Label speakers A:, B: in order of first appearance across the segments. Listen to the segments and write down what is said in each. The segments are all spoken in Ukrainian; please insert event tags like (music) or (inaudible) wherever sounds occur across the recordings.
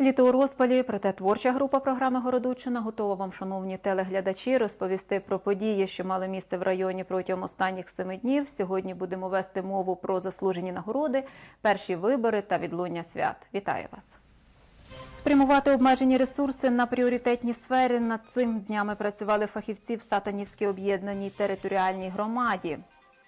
A: Літо у розпалі, проте творча група програми Городучина готова вам, шановні телеглядачі, розповісти про події, що мали місце в районі протягом останніх семи днів. Сьогодні будемо вести мову про заслужені нагороди, перші вибори та відлуння свят. Вітаю вас! Спрямувати обмежені ресурси на пріоритетні сфери над цим днями працювали фахівці в Сатанівській об'єднаній територіальній громаді.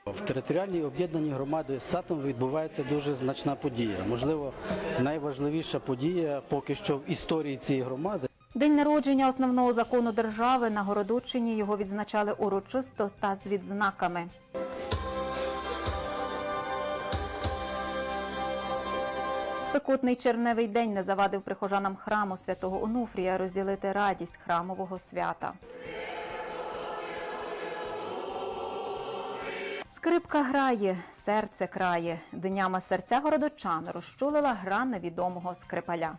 B: В територіальній об'єднаній громади Сатом відбувається дуже значна подія. Можливо, найважливіша подія поки що в історії цієї громади.
A: День народження основного закону держави на Городочині його відзначали урочисто та з відзнаками. Спекотний червневий день не завадив прихожанам храму святого Онуфрія розділити радість храмового свята. Скрипка грає, серце крає. Днями серця городочан розчулила гра невідомого скрипаля.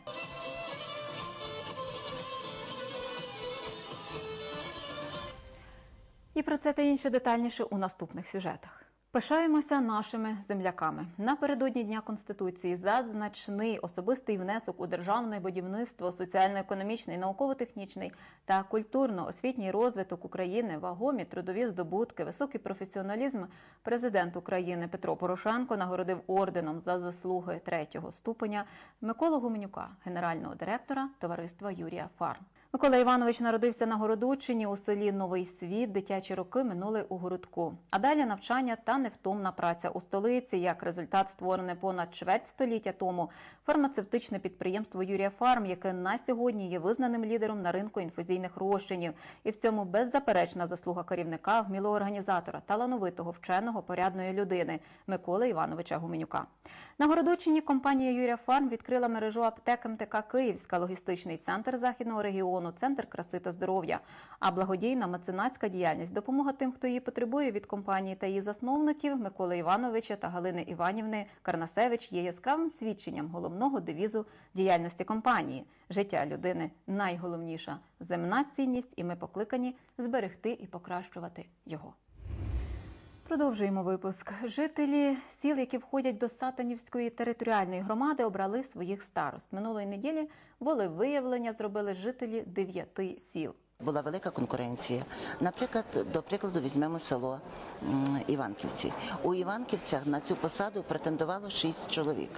A: І про це та інше детальніше у наступних сюжетах. Пишаємося нашими земляками напередодні Дня Конституції за значний особистий внесок у державне будівництво, соціально-економічний, науково-технічний та культурно-освітній розвиток України, вагомі трудові здобутки, високий професіоналізм. Президент України Петро Порошенко нагородив орденом за заслуги третього ступеня Миколу Гуменюка, генерального директора товариства Юрія Фарм. Микола Іванович народився на Городучині у селі Новий Світ. Дитячі роки минули у городку. А далі навчання та невтомна праця у столиці. Як результат створене понад чверть століття тому фармацевтичне підприємство Юрія Фарм, яке на сьогодні є визнаним лідером на ринку інфузійних розчинів. І в цьому беззаперечна заслуга керівника, вмілого організатора, талановитого вченого порядної людини Миколи Івановича Гуменюка. На Городочині компанія Юрія Фарм відкрила мережу аптек МТК Київська, логістичний центр західного регіону, центр краси та здоров'я. А благодійна меценатська діяльність допомога тим, хто її потребує від компанії та її засновників Миколи Івановича та Галини Іванівни Карнасевич є яскравим свідченням головного девізу діяльності компанії. Життя людини найголовніша земна цінність, і ми покликані зберегти і покращувати його. Продовжуємо випуск. Жителі сіл, які входять до Сатанівської територіальної громади, обрали своїх старост. Минулої неділі волевиявлення зробили жителі дев'яти сіл.
C: Була велика конкуренція. Наприклад, до прикладу, візьмемо село Іванківці. У Іванківцях на цю посаду претендувало шість чоловік.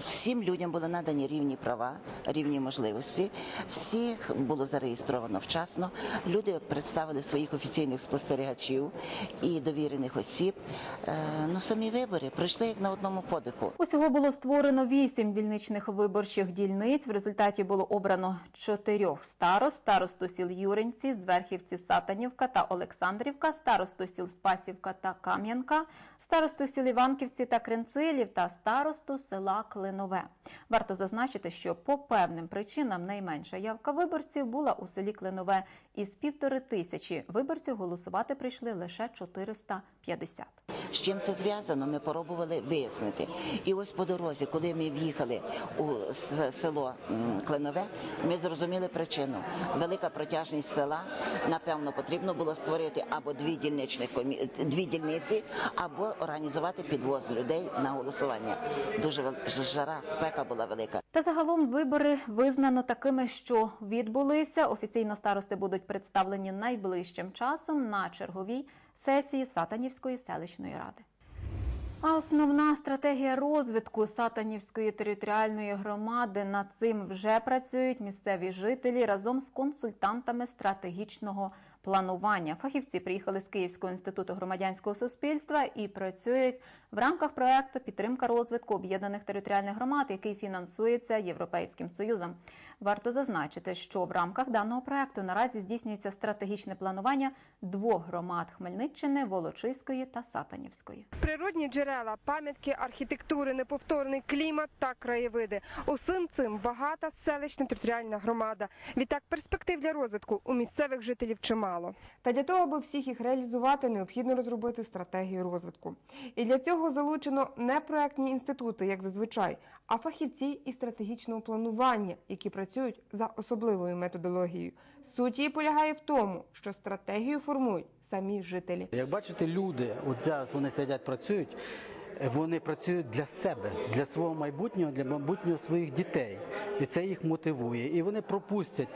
C: Всім людям були надані рівні права, рівні можливості. Всіх було зареєстровано вчасно. Люди представили своїх офіційних спостерігачів і довірених осіб. Е, Ну самі вибори пройшли як на одному подиху.
A: Усього було створено вісім дільничних виборчих дільниць. В результаті було обрано чотирьох старост: старосту сіл Юринці, Зверхівці, Сатанівка та Олександрівка, старосту сіл Спасівка та Кам'янка, старосту сіл Іванківці та Кринцилів та старосту села Клинове. Варто зазначити, що по певним причинам найменша явка виборців була у селі Клинове. Із півтори тисячі виборців голосувати прийшли лише 450.
C: З чим це зв'язано, ми пробували вияснити. І ось по дорозі, коли ми в'їхали у село Клинове, ми зрозуміли причину. Велика протяжність села. Напевно, потрібно було створити або дві дільничних комі... дві дільниці, або організувати підвоз людей на голосування. Дуже вел- жара, спека була велика.
A: Та загалом вибори визнано такими, що відбулися. Офіційно старости будуть представлені найближчим часом на черговій сесії Сатанівської селищної ради. А основна стратегія розвитку Сатанівської територіальної громади над цим вже працюють місцеві жителі разом з консультантами стратегічного планування. Фахівці приїхали з Київського інституту громадянського суспільства і працюють в рамках проекту підтримка розвитку об'єднаних територіальних громад, який фінансується Європейським Союзом. Варто зазначити, що в рамках даного проекту наразі здійснюється стратегічне планування двох громад Хмельниччини, Волочиської та Сатанівської.
D: Природні джерела, пам'ятки архітектури, неповторний клімат та краєвиди. Усім цим багата селищна територіальна громада. Відтак перспектив для розвитку у місцевих жителів чимало.
E: Та для того, аби всіх їх реалізувати, необхідно розробити стратегію розвитку. І для цього залучено не проектні інститути, як зазвичай, а фахівці із стратегічного планування, які працюють за особливою методологією. Суть її полягає в тому, що стратегію формують самі жителі.
B: Як бачите, люди, от зараз вони сидять, працюють. вони працюють для себе, для свого майбутнього, для майбутнього своїх дітей. І це їх мотивує. І вони пропустять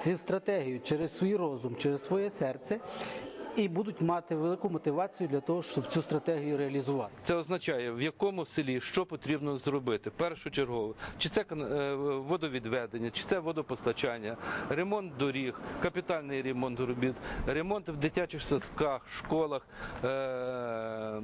B: цю стратегію через свій розум, через своє серце. І будуть мати велику мотивацію для того, щоб цю стратегію реалізувати.
F: Це означає, в якому селі що потрібно зробити першочергово. Чи це е, водовідведення, чи це водопостачання, ремонт доріг, капітальний ремонт робіт, ремонт в дитячих садках, школах, е,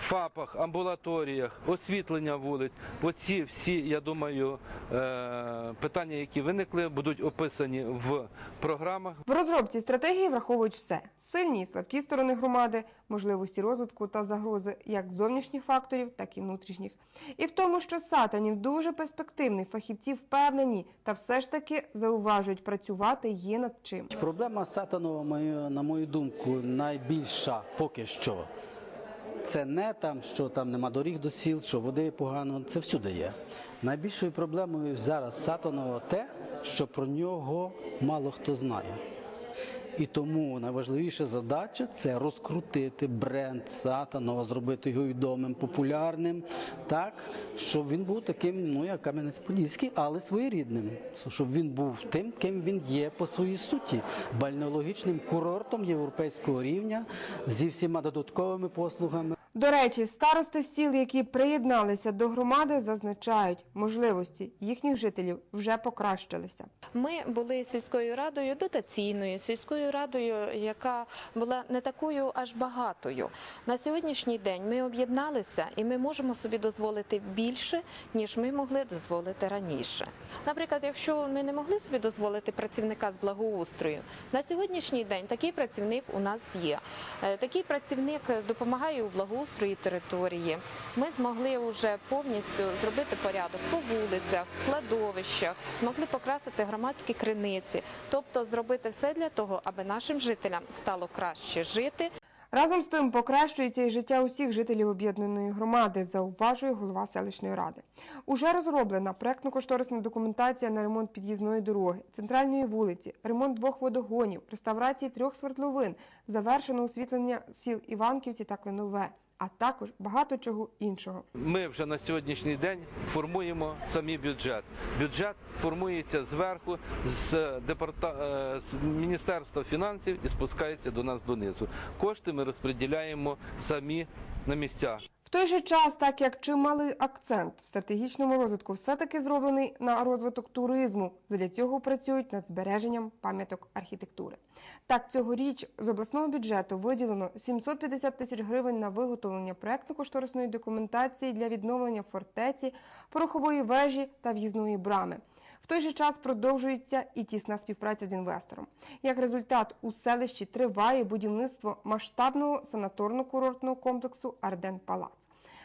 F: ФАПах, амбулаторіях, освітлення вулиць. Оці всі, я думаю, е, питання, які виникли, будуть описані в програмах.
E: В розробці стратегії враховують все: сильні слабкі сторони громади, можливості розвитку та загрози як зовнішніх факторів, так і внутрішніх. І в тому, що Сатанів дуже перспективний, фахівці впевнені та все ж таки зауважують, працювати є над чим.
B: Проблема Сатанова, на мою думку, найбільша поки що. Це не там, що там нема доріг до сіл, що води погано, це всюди є. Найбільшою проблемою зараз Сатанова те, що про нього мало хто знає. І тому найважливіша задача це розкрутити бренд Сатанова, зробити його відомим, популярним, так, щоб він був таким, ну як Кам'янець-Подільський, але своєрідним. Щоб він був тим, ким він є по своїй суті, бальнеологічним курортом європейського рівня зі всіма додатковими послугами.
E: До речі, старости сіл, які приєдналися до громади, зазначають, можливості їхніх жителів вже покращилися.
G: Ми були сільською радою дотаційною, сільською радою, яка була не такою аж багатою. На сьогоднішній день ми об'єдналися і ми можемо собі дозволити більше, ніж ми могли дозволити раніше. Наприклад, якщо ми не могли собі дозволити працівника з благоустрою, на сьогоднішній день такий працівник у нас є. Е, Такий працівник допомагає у благоустрої території. Ми змогли вже повністю зробити порядок по вулицях, кладовищах, змогли покрасити громадські криниці, тобто зробити все для того, аби нашим жителям стало краще жити.
E: Разом з тим покращується і життя усіх жителів об'єднаної громади, зауважує голова селищної ради. Уже розроблена проектно-кошторисна документація на ремонт під'їзної дороги, центральної вулиці, ремонт двох водогонів, реставрації трьох свердловин, завершено освітлення сіл Іванківці та Клинове, а також багато чого іншого.
F: Ми вже на сьогоднішній день формуємо самі бюджет. Бюджет формується зверху з департа... е, з Міністерства фінансів і спускається до нас донизу. Кошти ми розподіляємо самі на місцях.
E: В той же час, так як чималий акцент в стратегічному розвитку все-таки зроблений на розвиток туризму, задля цього працюють над збереженням пам'яток архітектури. Так, цьогоріч з обласного бюджету виділено 750 тисяч гривень на виготовлення проектно-кошторисної документації для відновлення фортеці, порохової вежі та в'їзної брами. В той же час продовжується і тісна співпраця з інвестором. Як результат, у селищі триває будівництво масштабного санаторно-курортного комплексу Арден Палац.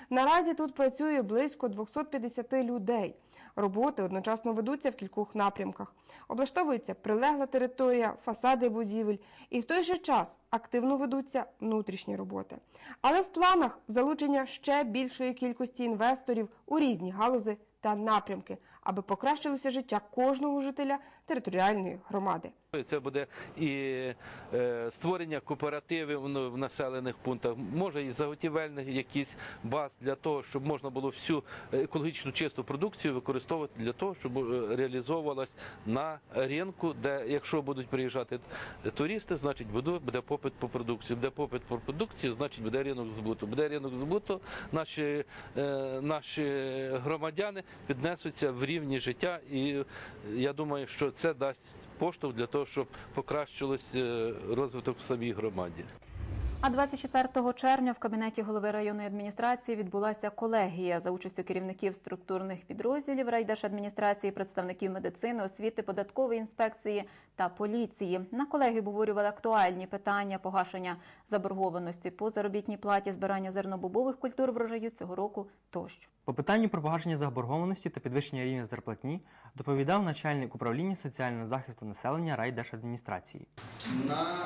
E: Наразі тут працює близько 250 людей. Роботи одночасно ведуться в кількох напрямках. Облаштовується прилегла територія, фасади будівель, і в той же час активно ведуться внутрішні роботи. Але в планах залучення ще більшої кількості інвесторів у різні галузи та напрямки, аби покращилося життя кожного жителя територіальної громади.
F: Це буде і е, створення кооперативів в- населених пунктах, може і заготівельних якісь баз для того, щоб можна було всю екологічну чисту продукцію використовувати для того, щоб е, реалізовувалась на ринку, де якщо будуть приїжджати туристи, значить буде, попит по продукції. Буде попит по продукції, значить буде ринок збуту. Буде ринок збуту, наші, е, наші громадяни піднесуться в рівні життя, і я думаю, що це дасть поштовх для того, щоб покращилось е, розвиток в самій громаді.
A: А 24 червня в кабінеті голови районної адміністрації відбулася колегія за участю керівників структурних підрозділів райдержадміністрації, представників медицини, освіти, податкової інспекції та поліції. На колегії обговорювали актуальні питання погашення заборгованості по заробітній платі, збирання зернобобових культур врожаю цього року тощо.
H: По питанню про погашення заборгованості та підвищення рівня зарплатні доповідав начальник управління соціального захисту населення райдержадміністрації.
I: На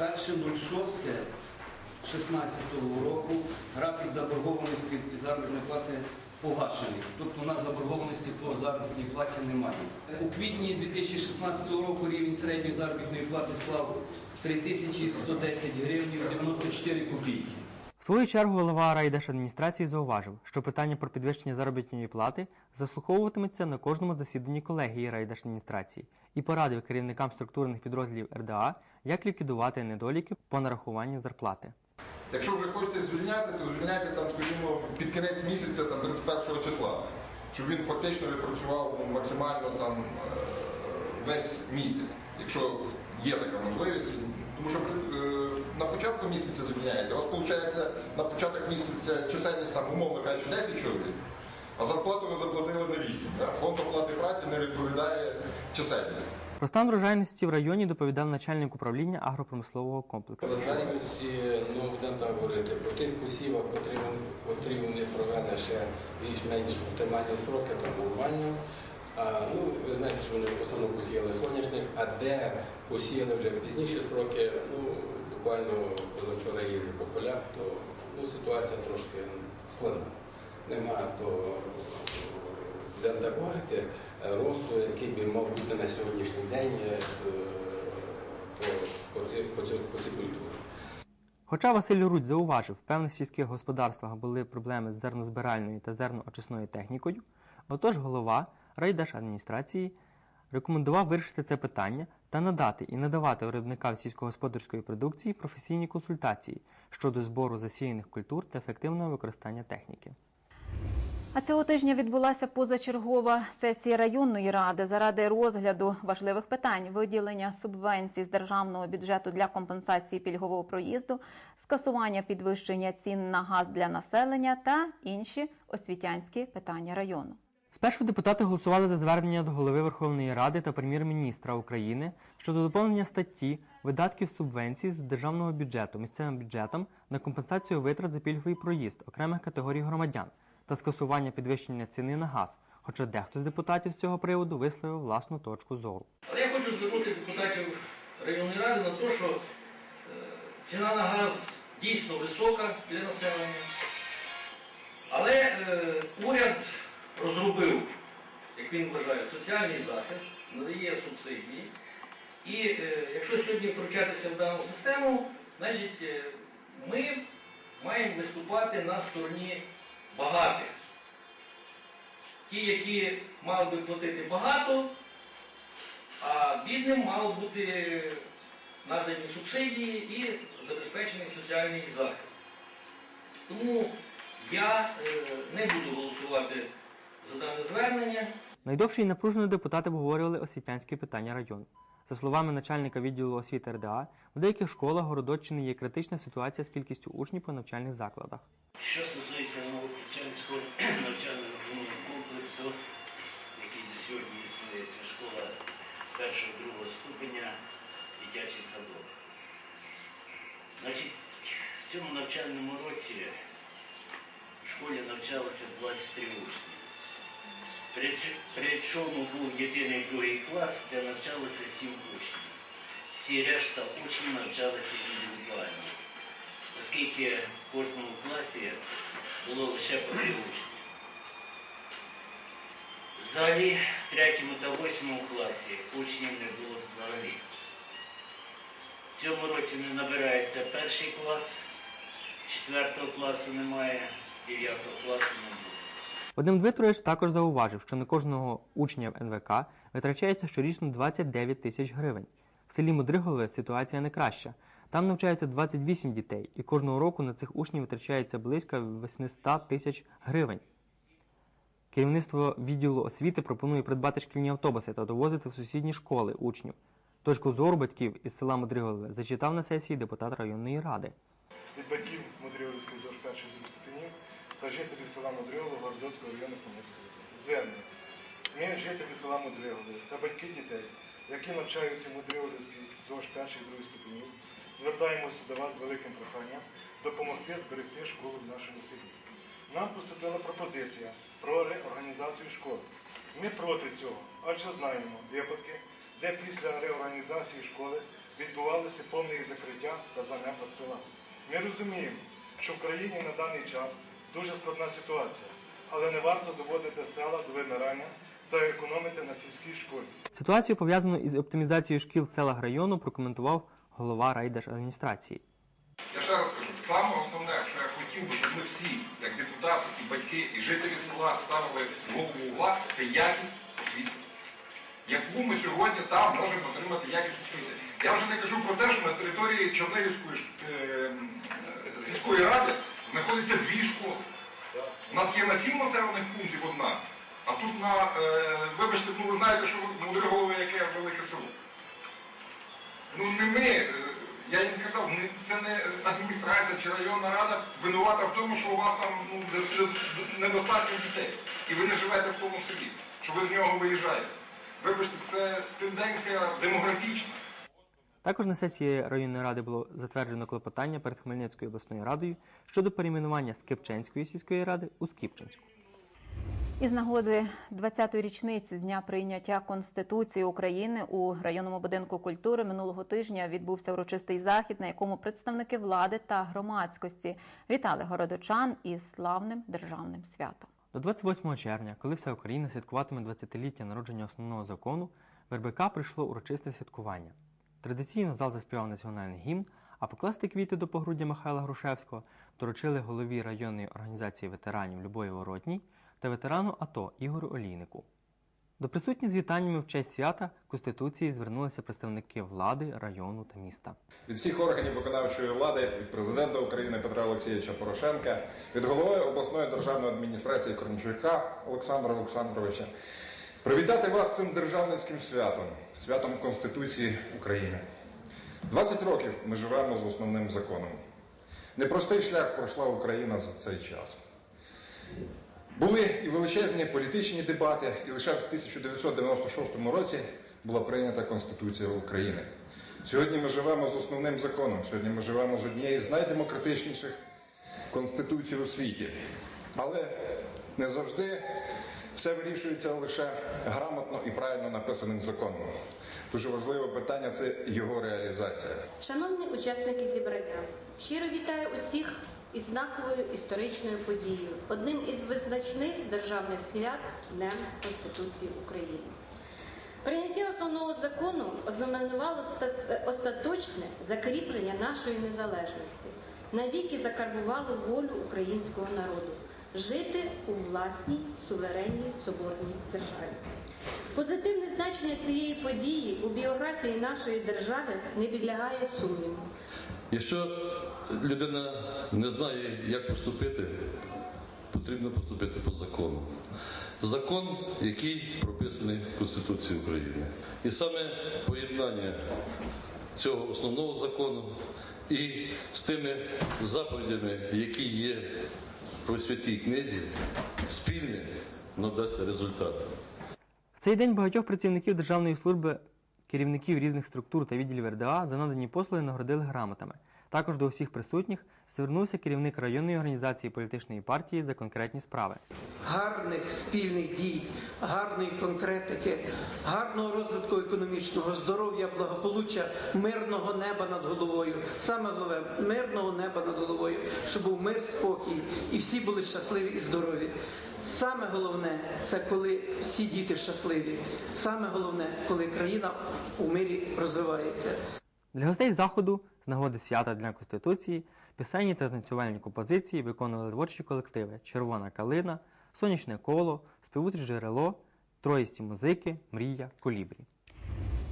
I: 1.06.16 року графік заборгованості заробітної плати погашений. Тобто у нас заборгованості по заробітній платі немає. У квітні 2016 року рівень середньої заробітної плати склав 3110 гривень 94 копійки.
H: В свою чергу голова райдержадміністрації зауважив, що питання про підвищення заробітної плати заслуховуватиметься на кожному засіданні колегії райдержадміністрації і порадив керівникам структурних підрозділів РДА, як ліквідувати недоліки по нарахуванню зарплати.
J: Якщо вже хочете звільняти, то звільняйте там, скажімо, під кінець місяця, там 31 числа, щоб він фактично відпрацював ну, максимально там е, весь місяць, якщо є така можливість. Тому що е, на початку місяця звільняєте, у вас виходить на початок місяця чисельність там, умовно кажучи, 10 чоловік, а зарплату ви заплатили на 8. Да? Фонд оплати праці не відповідає чисельності.
H: Про стан врожайності в районі доповідав начальник управління агропромислового комплексу.
K: Врожайності, ну будемо так говорити, по тих посівах, котрі вони, провели ще більш-менш оптимальні сроки, то нормально. А, ну, ви знаєте, що вони в основному посіяли соняшник, а де посіяли вже пізніші сроки, ну, буквально позавчора їздив по полях, то ну, ситуація трошки складна. Нема то, будемо так росту, який би мав бути на сьогоднішній день е, то, по, ці, по, цю, по цій культурі.
H: Хоча Василь Рудь зауважив, в певних сільських господарствах були проблеми з зернозбиральною та зерноочисною технікою, отож голова райдержадміністрації рекомендував вирішити це питання та надати і надавати виробникам сільськогосподарської продукції професійні консультації щодо збору засіяних культур та ефективного використання техніки.
A: А цього тижня відбулася позачергова сесія районної ради заради розгляду важливих питань виділення субвенцій з державного бюджету для компенсації пільгового проїзду, скасування підвищення цін на газ для населення та інші освітянські питання району.
H: Спершу депутати голосували за звернення до голови Верховної Ради та прем'єр-міністра України щодо доповнення статті видатків субвенцій з державного бюджету місцевим бюджетам на компенсацію витрат за пільговий проїзд окремих категорій громадян та скасування підвищення ціни на газ. Хоча дехто з депутатів з цього приводу висловив власну точку зору.
L: Але я хочу звернути депутатів районної ради на те, що е, ціна на газ дійсно висока для населення. Але е, уряд розробив, як він вважає, соціальний захист, надає субсидії. І е, якщо сьогодні втручатися в дану систему, значить е, ми маємо виступати на стороні багатих. Ті, які мали би платити багато, а бідним мав бути надані субсидії і забезпечений соціальний захист. Тому я е, не буду голосувати за дане звернення.
H: Найдовше і напружено депутати обговорювали освітянські питання району. За словами начальника відділу освіти РДА, в деяких школах Городоччини є критична ситуація з кількістю учнів по навчальних закладах.
M: Що стосується Новокричанського (clears throat) навчально-виховного комплексу, який до сьогодні існує, це школа першого другого ступеня, дитячий садок. Значить, в цьому навчальному році в школі навчалося 23 учні. Прич- Причому був єдиний другий клас, де навчалося 7 учнів. Всі решта учнів навчалися індивідуально оскільки в кожному класі було лише по три учні. Взагалі, в третьому та восьмому класі учнів не було взагалі. В цьому році не набирається перший клас, четвертого класу немає, дев'ятого класу не буде.
H: Вадим Дмитрович також зауважив, що на кожного учня в НВК витрачається щорічно 29 тисяч гривень. В селі Мудриголове ситуація не краща. Там навчається 28 дітей, і кожного року на цих учнів витрачається близько 800 тисяч гривень. Керівництво відділу освіти пропонує придбати шкільні автобуси та довозити в сусідні школи учнів. Точку зору батьків із села Мудриголове зачитав на сесії депутат районної ради.
N: від батьків Мудріолівської та жителів села Мудріолово Городоцького району Хмельницької області. Звернення. Ми, жителі села Мудріолово та батьки дітей, які навчаються в Мудріолівській ЗОЖ першої другої ступенів, звертаємося до вас з великим проханням допомогти зберегти школу в нашому селі. Нам поступила пропозиція про реорганізацію школи. Ми проти цього, адже знаємо випадки, де після реорганізації школи відбувалося повне їх закриття та занепад села. Ми розуміємо, що в країні на даний час дуже складна ситуація, але не варто доводити села до вимирання та економити на сільській школі.
H: Ситуацію, пов'язану із оптимізацією шкіл в селах району, прокоментував голова райдержадміністрації.
J: Я ще раз кажу, саме основне, що я хотів би, щоб ми всі, як депутати, і батьки, і жителі села ставили голову угла, це якість освіти. Яку ми сьогодні там можемо отримати якість освіти. Я вже не кажу про те, що на території Чорнилівської е, сільської ради знаходиться дві школи. У нас є на сім населених пунктів одна, а тут на, е, вибачте, ну ви знаєте, що мудре голови, яке велике село. Ну не ми, е, я їм казав, не- це не адміністрація чи районна рада винувата в тому, що у вас там ну, недостатньо дітей. І ви не живете в тому селі, що ви з нього виїжджаєте. Вибачте, це тенденція демографічна.
H: Також на сесії районної ради було затверджено клопотання перед Хмельницькою обласною радою щодо перейменування Скипченської сільської ради у Скіпченську.
A: Із нагоди 20-ї річниці з дня прийняття Конституції України у районному будинку культури минулого тижня відбувся урочистий захід, на якому представники влади та громадськості вітали городочан із славним державним святом.
H: До 28 червня, коли вся Україна святкуватиме 20-ліття народження основного закону, в РБК прийшло урочисте святкування. Традиційно зал заспівав національний гімн, а покласти квіти до погруддя Михайла Грушевського доручили голові районної організації ветеранів Любові Воротній та ветерану АТО Ігорю Олійнику. До присутніх з вітаннями в честь свята Конституції звернулися представники влади, району та міста.
J: від всіх органів виконавчої влади, від президента України Петра Олексійовича Порошенка, від голови обласної державної адміністрації Корнчука Олександра Олександровича. Привітати вас цим державницьким святом, святом Конституції України. 20 років ми живемо з основним законом. Непростий шлях пройшла Україна за цей час. Були і величезні політичні дебати, і лише в 1996 році була прийнята Конституція України. Сьогодні ми живемо з основним законом. Сьогодні ми живемо з однією з найдемократичніших конституцій у світі. Але не завжди все вирішується лише грамотно і правильно написаним законом. Дуже важливе питання це його реалізація.
O: Шановні учасники зібрання, щиро вітаю усіх із знаковою історичною подією, одним із визначних державних свят Днем Конституції України. Прийняття основного закону ознаменувало ста- остаточне закріплення нашої незалежності, навіки закарбувало волю українського народу жити у власній суверенній соборній державі. Позитивне значення цієї події у біографії нашої держави не підлягає сумніву.
P: Якщо людина не знає, як поступити, потрібно поступити по закону. Закон, який прописаний в Конституції України. І саме поєднання цього основного закону і з тими заповідями, які є в святій книзі, спільне дасть результат.
H: В цей день багатьох працівників Державної служби, керівників різних структур та відділів РДА за надані послуги нагородили грамотами. Також до усіх присутніх звернувся керівник районної організації політичної партії за конкретні справи.
Q: гарних спільних дій, гарної конкретики, гарного розвитку економічного, здоров'я, благополуччя, мирного неба над головою. Саме головне мирного неба над головою, щоб був мир, спокій, і всі були щасливі і здорові. Саме головне це коли всі діти щасливі. Саме головне, коли країна у мирі розвивається.
H: Для гостей заходу з нагоди свята Дня Конституції пісенні та танцювальні композиції виконували творчі колективи Червона калина, Сонячне коло, Співуче джерело, Троїсті музики, Мрія, Колібрі.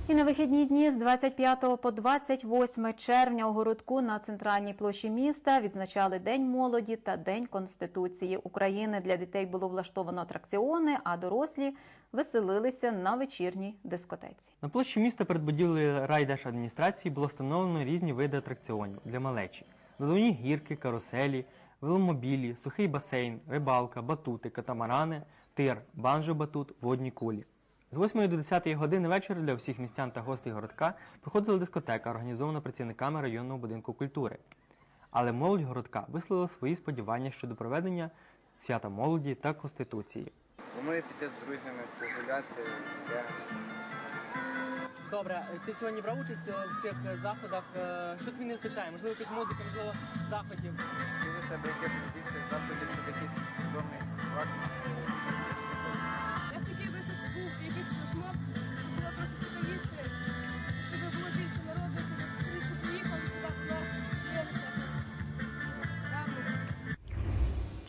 A: І на вихідні дні з 25 по 28 червня у городку на центральній площі міста відзначали День молоді та День Конституції України. Для дітей було влаштовано атракціони, а дорослі веселилися на вечірній дискотеці.
H: На площі міста перед будівлею райдержадміністрації було встановлено різні види атракціонів для малечі: надувні гірки, каруселі, веломобілі, сухий басейн, рибалка, батути, катамарани, тир, банджо-батут, водні кулі. З 8 до 10 години вечора для всіх містян та гостей городка проходила дискотека, організована працівниками районного будинку культури. Але молодь городка висловила свої сподівання щодо проведення свята молоді та конституції.
R: Планую піти з друзями погуляти.
S: Добре, ти сьогодні брав участь в цих заходах. Е, Що тобі не вистачає? Можливо, якась музика, можливо, заходів.
R: Хотілося б якихось більше заходів, щоб якісь відомі співати.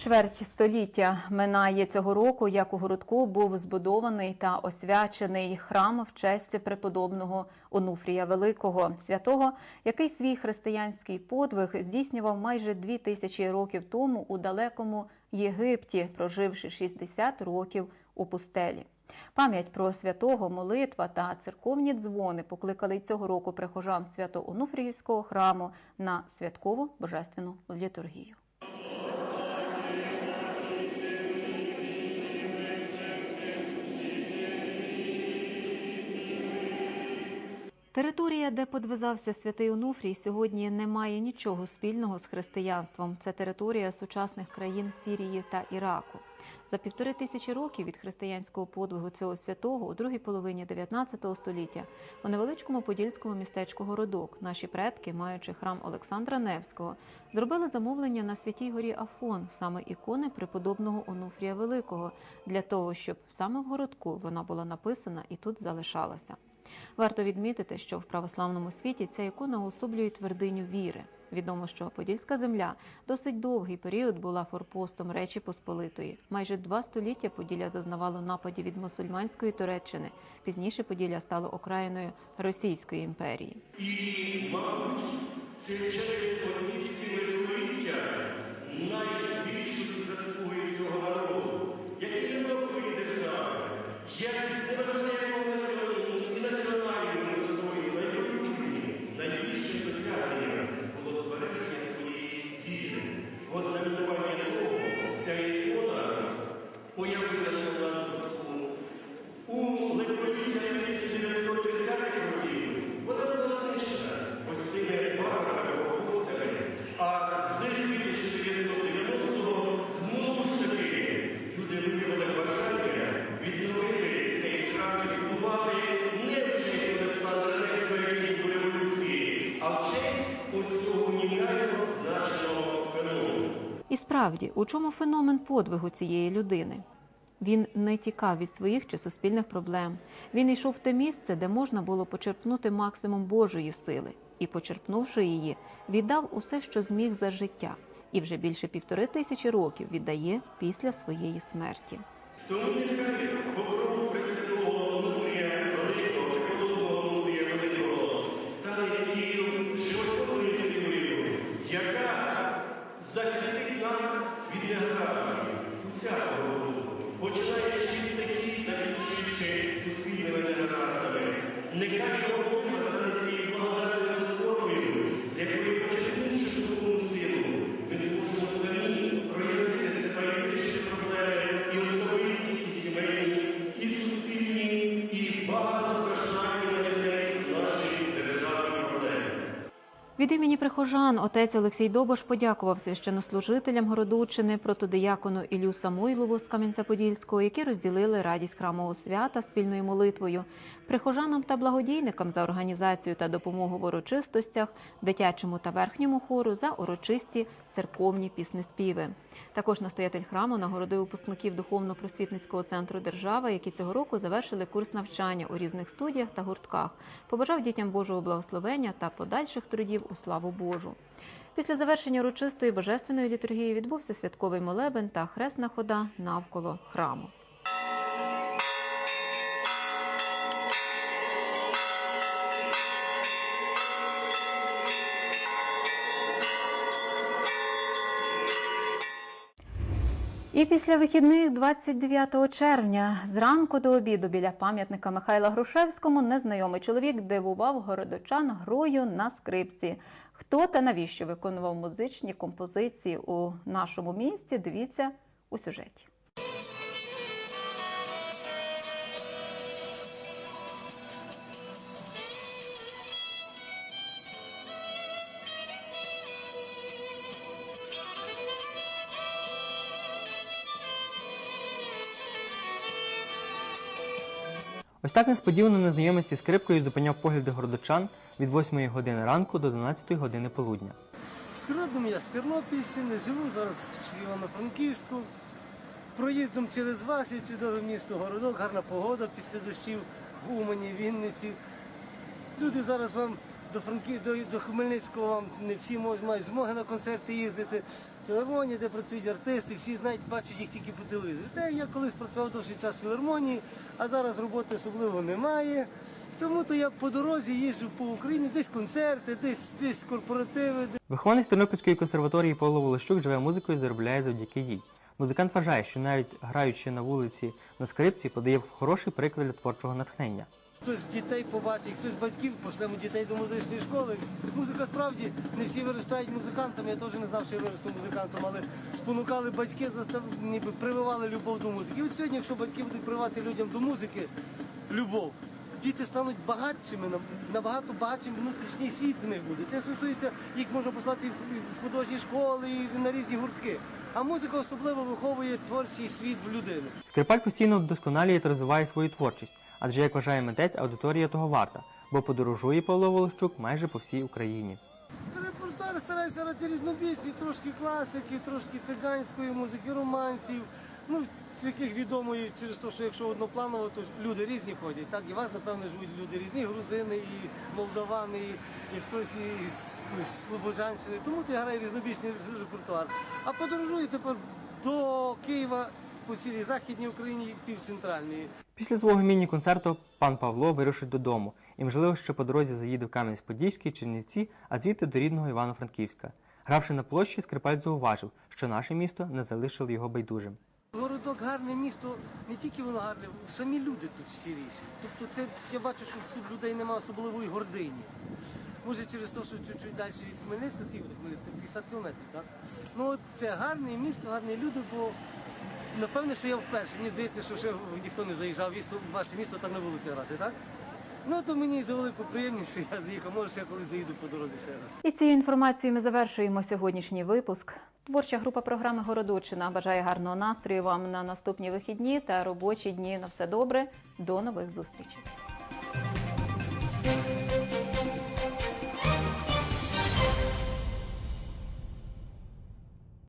A: Чверть століття минає цього року, як у городку був збудований та освячений храм в честь преподобного Онуфрія Великого, святого, який свій християнський подвиг здійснював майже дві тисячі років тому у далекому Єгипті, проживши 60 років у пустелі. Пам'ять про святого, молитва та церковні дзвони покликали цього року прихожан свято-Онуфріївського храму на святкову божественну літургію. Територія, де подвизався святий Онуфрій, сьогодні не має нічого спільного з християнством. Це територія сучасних країн Сірії та Іраку. За півтори тисячі років від християнського подвигу цього святого у другій половині 19 століття у невеличкому подільському містечку Городок наші предки, маючи храм Олександра Невського, зробили замовлення на святій горі Афон, саме ікони преподобного Онуфрія Великого, для того, щоб саме в городку вона була написана і тут залишалася. Варто відмітити, що в православному світі ця ікона уособлює твердиню віри. Відомо, що Подільська земля досить довгий період була форпостом Речі Посполитої. Майже два століття Поділля зазнавало нападів від мусульманської Туреччини. Пізніше Поділля стало окраїною Російської імперії.
T: І, мабуть, це через І
A: справді, у чому феномен подвигу цієї людини? Він не тікав від своїх чи суспільних проблем. Він йшов в те місце, де можна було почерпнути максимум Божої сили, і, почерпнувши її, віддав усе, що зміг за життя, і вже більше півтори тисячі років віддає після своєї смерті. Прихожан отець Олексій Добош подякував священнослужителям Городучини, протодиякону Іллю Самойлову з Кам'янця-Подільського, які розділили радість храмового свята спільною молитвою, прихожанам та благодійникам за організацію та допомогу в урочистостях, дитячому та верхньому хору за урочисті церковні піснеспіви. Також настоятель храму нагородив випускників духовно-просвітницького центру держава, які цього року завершили курс навчання у різних студіях та гуртках. Побажав дітям Божого благословення та подальших трудів у славу Божу. Після завершення урочистої божественної літургії відбувся святковий молебен та хресна хода навколо храму. І після вихідних 29 червня зранку до обіду біля пам'ятника Михайла Грушевському незнайомий чоловік дивував городочан грою на скрипці. Хто та навіщо виконував музичні композиції у нашому місті? Дивіться у сюжеті.
H: Так несподівано незнайомець зі скрипкою зупиняв погляди городочан від 8 години ранку до 12 години полудня.
U: Родом я з Тернопільщини, живу зараз в Івано-Франківську. Проїздом через вас є чудове місто Городок, гарна погода після дощів в Умані, Вінниці. Люди зараз вам до Франків, до, до Хмельницького вам не всі можуть, мають змоги на концерти їздити. Філармонія, де працюють артисти, всі знають, бачать їх тільки по телевізорі. Та я колись працював довший час в філармонії, а зараз роботи особливо немає. Тому то я по дорозі їжджу по Україні, десь концерти, десь десь корпоративи.
H: Вихованець Тернопільської консерваторії Павло Волощук живе музикою і заробляє завдяки їй. Музикант вважає, що навіть граючи на вулиці на скрипці, подає хороший приклад для творчого натхнення.
U: Хтось дітей побачить, хтось батьків пошлемо дітей до музичної школи. Музика справді не всі виростають музикантами. Я теж не знав, що я виросту музикантом, але спонукали батьки, застав, ніби прививали любов до музики. І от сьогодні, якщо батьки будуть прививати людям до музики любов, діти стануть багатшими, набагато багатшим внутрішній світ в них буде. Це стосується, їх можна послати і в художні школи, і на різні гуртки. А музика особливо виховує творчий світ в людини.
H: Скрипаль постійно вдосконалює та розвиває свою творчість, адже, як вважає митець, аудиторія того варта, бо подорожує Павло Волощук майже по всій Україні.
U: Репертуар старається грати різнобічні, трошки класики, трошки циганської музики, романсів. Ну, таких відомої через те, що якщо однопланово, то люди різні ходять. Так, і вас, напевно, живуть люди різні, грузини, і молдавани, і, і хтось із, Слобожанщини. Тому ти грає різнобічний репертуар. А подорожую тепер до Києва по цілій Західній Україні і півцентральній.
H: Після свого міні-концерту пан Павло вирушить додому і, можливо, ще по дорозі заїде в Кам'янець-Подільський, Чернівці, а звідти до рідного Івано-Франківська. Гравши на площі, скрипаль зауважив, що наше місто не залишило його байдужим.
U: Городок гарне місто, не тільки воно гарне, самі люди тут щиріші. Тобто це я бачу, що тут людей немає особливої гордині. Може через те, що чуть-чуть далі від Хмельницького, скільки до Хмельницького? 50 кілометрів, так? Ну це гарне місто, гарні люди, бо напевне, що я вперше. Мені здається, що ще ніхто не заїжджав в ваше місто та на вулиці грати, так? Ну то мені за велику приємність, що я з'їхав. Може, я коли заїду по дорозі ще раз.
A: І цією інформацією ми завершуємо сьогоднішній випуск. Творча група програми Городочина бажає гарного настрою вам на наступні вихідні та робочі дні. На все добре. До нових зустрічей.